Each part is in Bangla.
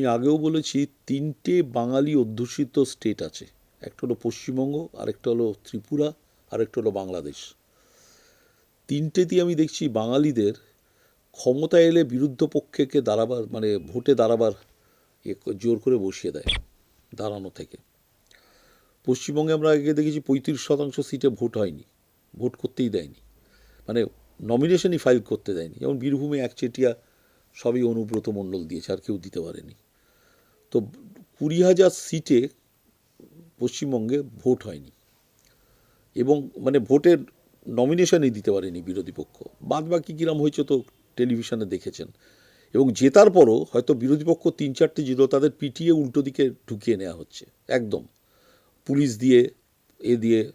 আমি আগেও বলেছি, তিনটে বাঙালি অধ্যুষিত স্টেট আছে। একটা হলো পশ্চিমবঙ্গ, আরেকটা হলো ত্রিপুরা, আরেকটা হলো বাংলাদেশ। তিনটেতেই আমি দেখছি বাঙালিদের ক্ষমতা এলে বিরুদ্ধ পক্ষকে দাঁড়াবার মানে ভোটে দাঁড়াবার জোর করে বসিয়ে দেয় দাঁড়ানো থেকে। পশ্চিমবঙ্গে আমরা আগে দেখেছি পঁয়ত্রিশ শতাংশ সিটে ভোট হয়নি, ভোট করতেই দেয়নি। মানে নমিনেশনই ফাইল করতে দেয়নি। যেমন বীরভূমে একচেটিয়া সবই অনুব্রত মণ্ডল দিয়েছে, আর কেউ দিতে পারেনি। তো কুড়ি হাজার সিটে পশ্চিমবঙ্গে ভোট হয়নি। এবং মানে ভোটের নমিনেশনই দিতে পারেনি বিরোধী পক্ষ। বাদ বাকি কিরম হয়েছে তো টেলিভিশনে দেখেছেন। এবং জেতার পরও হয়তো বিরোধী পক্ষ তিন চারটে জিরো তাদের পিটিয়ে উল্টো দিকে ঢুকিয়ে নেওয়া হচ্ছে, একদম। পুলিশ দিয়ে, এ দিয়ে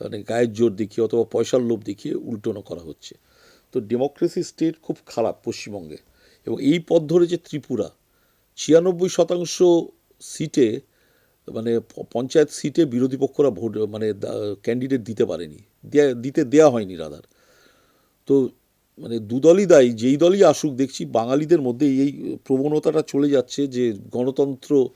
মানে গায়ের জোর দেখিয়ে অথবা পয়সার লোভ দেখিয়ে উল্টোনো করা হচ্ছে। তো ডেমোক্রেসি স্টেট খুব খারাপ পশ্চিমবঙ্গে। এবং এই পথ ধরেছে ত্রিপুরা ছিয়ানব্বই শতাংশ সিটে মানে পঞ্চায়েত সিটে বিরোধী পক্ষরা ভোট মানে ক্যান্ডিডেট দিতে পারেনি। দিতে দেয়া হয়নি রাদার তো মানে দুদলই দায়ী, যেই দলই আসুক, দেখছি বাঙালিদের মধ্যে এই প্রবণতাটা চলে যাচ্ছে যে গণতন্ত্র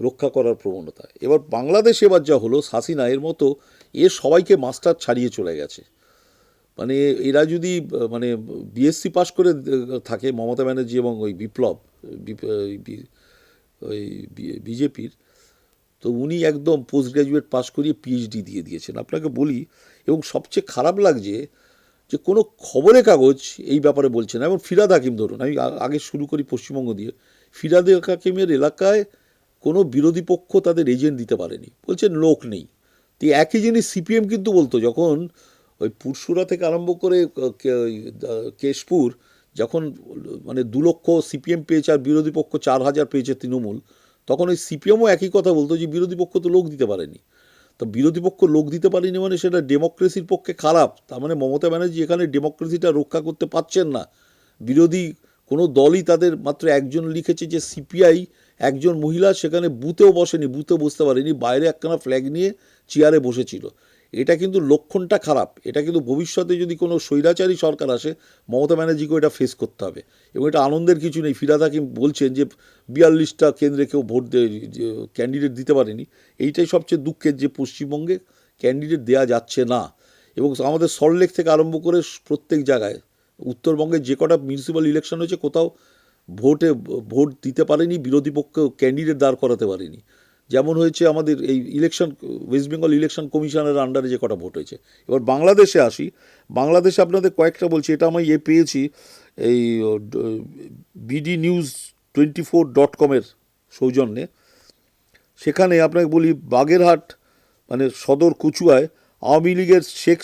রক্ষা করার প্রবণতা। এবার বাংলাদেশ এবার যা হলো হাসিনা এর মতো এ সবাইকে মাস্টার ছাড়িয়ে চলে গেছে। মানে এরা যদি মানে বিএসসি পাশ করে থাকে মমতা ব্যানার্জি এবং ওই বিপ্লব বিপ- ওই বিজেপির, তো উনি একদম পোস্ট গ্র্যাজুয়েট পাস করিয়ে পিএইচডি দিয়ে দিয়েছেন। আপনাকে বলি, এবং সবচেয়ে খারাপ লাগছে যে কোনো খবরের কাগজ এই ব্যাপারে বলছে না। এবং ফিরাদ হাকিম ধরুন, আমি আগে শুরু করি পশ্চিমবঙ্গ দিয়ে। ফিরাদ হাকিমের এলাকায় কোনো বিরোধী পক্ষ তাদের এজেন্ট দিতে পারেনি। বলছেন লোক নেই। তো একই জিনিস সিপিএম কিন্তু বলতো, যখন ওই পুরসুরা থেকে আরম্ভ করে কেশপুর যখন মানে দু লক্ষ সিপিএম পেয়েছে আর বিরোধী পক্ষ চার হাজার পেয়েছে তৃণমূল, তখন ওই সিপিএমও একই কথা বলতো যে বিরোধী পক্ষ তো লোক দিতে পারেনি। তো বিরোধী পক্ষ লোক দিতে পারেনি মানে সেটা ডেমোক্রেসির পক্ষে খারাপ। তার মানে মমতা ব্যানার্জি এখানে ডেমোক্রেসিটা রক্ষা করতে পারছেন না। বিরোধী কোনো দলই তাদের মাত্র একজন লিখেছে যে সিপিআই একজন মহিলা সেখানে বুথেও বসেনি, বুথে বসতে পারেনি, বাইরে একখানা ফ্ল্যাগ নিয়ে চেয়ারে বসেছিল। এটা কিন্তু লক্ষণটা খারাপ। এটা কিন্তু ভবিষ্যতে যদি কোনো স্বৈরাচারী সরকার আসে, মমতা ব্যানার্জিকেও এটা ফেস করতে হবে। এবং এটা আনন্দের কিছু নেই। ফিরাদ হাকিম বলছেন যে, বিয়াল্লিশটা কেন্দ্রে কেউ ভোট ক্যান্ডিডেট দিতে পারেনি। এইটাই সবচেয়ে দুঃখের যে, পশ্চিমবঙ্গে ক্যান্ডিডেট দেয়া যাচ্ছে না। এবং আমাদের সল্টলেক থেকে আরম্ভ করে প্রত্যেক জায়গায়, উত্তরবঙ্গে যে কটা মিউনিসিপ্যাল ইলেকশন হয়েছে, কোথাও ভোটে, ভোট দিতে পারেনি, বিরোধী পক্ষ ক্যান্ডিডেট দাঁড় করাতে পারেনি। যেমন হয়েছে আমাদের এই ইলেকশন ওয়েস্ট বেঙ্গল ইলেকশন কমিশনের আন্ডারে যে কটা ভোট হয়েছে। এবার বাংলাদেশে আসি, বাংলাদেশে আপনাদের কয়েকটা বলছি, এটা আমি ইয়ে পেয়েছি, এই BD news twenty four dot কমের সৌজন্যে। সেখানে আপনাকে বলি, বাগেরহাট মানে সদর কুচুয়ায় আওয়ামী লীগের শেখ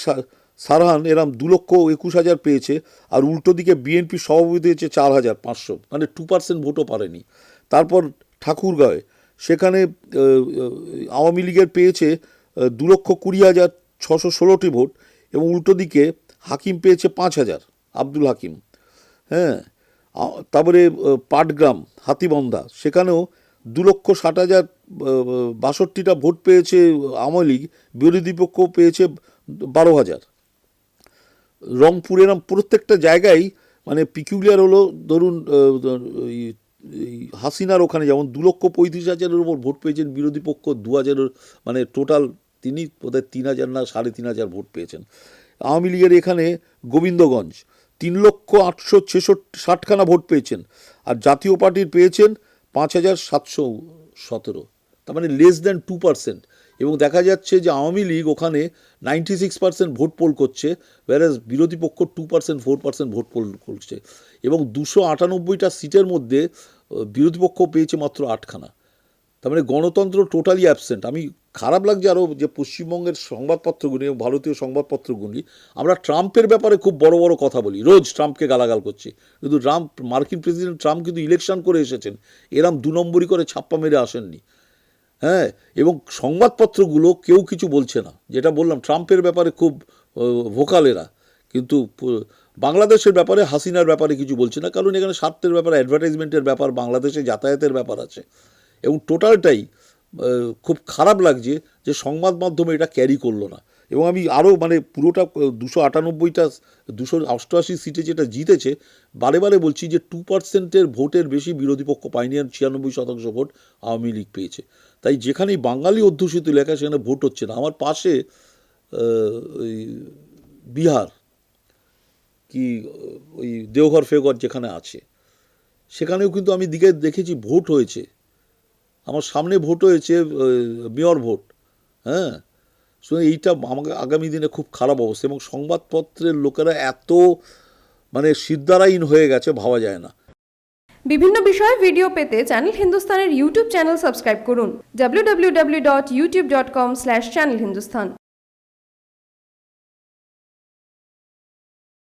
সারহান এরাম দু লক্ষ একুশ হাজার পেয়েছে, আর উল্টো দিকে বিএনপি সভাপতি হয়েছে চার হাজার পাঁচশো। মানে টু পার্সেন্ট ভোটও পারেনি। তারপর ঠাকুরগাঁয়ে সেখানে আওয়ামী লীগের পেয়েছে দু লক্ষ কুড়ি হাজার ছশো ষোলোটি ভোট এবং উল্টো দিকে হাকিম পেয়েছে পাঁচ হাজার, আব্দুল হাকিম। হ্যাঁ তারপরে পাটগ্রাম, হাতিবন্ধা, সেখানেও দু লক্ষ ষাট হাজার বাষট্টিটা ভোট পেয়েছে আওয়ামী লীগ, বিরোধী পক্ষ পেয়েছে বারো হাজার। রংপুর এরম প্রত্যেকটা জায়গায় মানে পিকুলিয়ার হলো, ধরুন হাসিনার ওখানে যেমন দু লক্ষ পঁয়ত্রিশ হাজারের উপর ভোট পেয়েছেন বিরোধী পক্ষ, দু হাজারের মানে টোটাল তিনি বোধহয় তিন হাজার না, সাড়ে তিন হাজার ভোট পেয়েছেন। আওয়ামী লীগের এখানে গোবিন্দগঞ্জ, তিন লক্ষ আটশো ছেষট্টি, ষাটখানা ভোট পেয়েছেন। আর জাতীয় পার্টির পেয়েছেন পাঁচ হাজার সাতশো সতেরো। তার মানে লেস দ্যান টু পার্সেন্ট এবং দেখা যাচ্ছে যে আওয়ামী লীগ ওখানে ninety six percent vote poll করছে, whereas বিরোধী পক্ষ two percent four percent vote poll করছে। এবং দুশো আটানব্বইটা সিটের মধ্যে বিরোধী পক্ষ পেয়েছে মাত্র আটখানা। তার মানে গণতন্ত্র টোটালি অ্যাবসেন্ট আমি খারাপ লাগছে আরও যে পশ্চিমবঙ্গের সংবাদপত্রগুলি এবং ভারতীয় সংবাদপত্রগুলি, আমরা ট্রাম্পের ব্যাপারে খুব বড় বড় কথা বলি। রোজ ট্রাম্পকে গালাগাল করছি। কিন্তু ট্রাম্প, মার্কিন প্রেসিডেন্ট ট্রাম্প কিন্তু ইলেকশন করে এসেছেন। এরম দু নম্বরই করে ছাপ্পা মেরে আসেননি। হ্যাঁ এবং সংবাদপত্রগুলো কেউ কিছু বলছে না। যেটা বললাম, ট্রাম্পের ব্যাপারে খুব ভোকালেরা কিন্তু বাংলাদেশের ব্যাপারে, হাসিনার ব্যাপারে কিছু বলছে না। কারণ এখানে স্বার্থের ব্যাপার অ্যাডভার্টাইজমেন্টের ব্যাপার, বাংলাদেশে যাতায়াতের ব্যাপার আছে। এবং টোটালটাই খুব খারাপ লাগছে যে সংবাদ মাধ্যমে এটা ক্যারি করল না। এবং আমি আরও মানে পুরোটা দুশো আটানব্বইটা, দুশো অষ্টআশি সিটে যেটা জিতেছে, বারে বারে বলছি যে টু পার্সেন্টের ভোটের বেশি বিরোধী পক্ষ পায়নি আর ছিয়ানব্বই শতাংশ ভোট আওয়ামী লীগ পেয়েছে। তাই যেখানেই বাঙালি অধ্যুষিত এলাকা সেখানে ভোট হচ্ছে না। আমার পাশে বিহার, কি, ওই দেওঘর ফেওঘর যেখানে আছে, সেখানেও কিন্তু আমি দিকে দেখেছি ভোট হয়েছে। আমার সামনে ভোট হয়েছে মেয়র ভোট হ্যাঁ? শুনে এইটা আমাকে আগামী দিনে খুব খারাপ অবস্থা এবং সংবাদপত্রের লোকেরা এত মানে সিদ্ধারাইন হয়ে গেছে ভাবা যায় না। বিভিন্ন বিষয়ে ভিডিও পেতে চ্যানেল হিন্দুস্তানের ইউটিউব চ্যানেল সাবস্ক্রাইব করুন। www.youtube.com/channelhindustan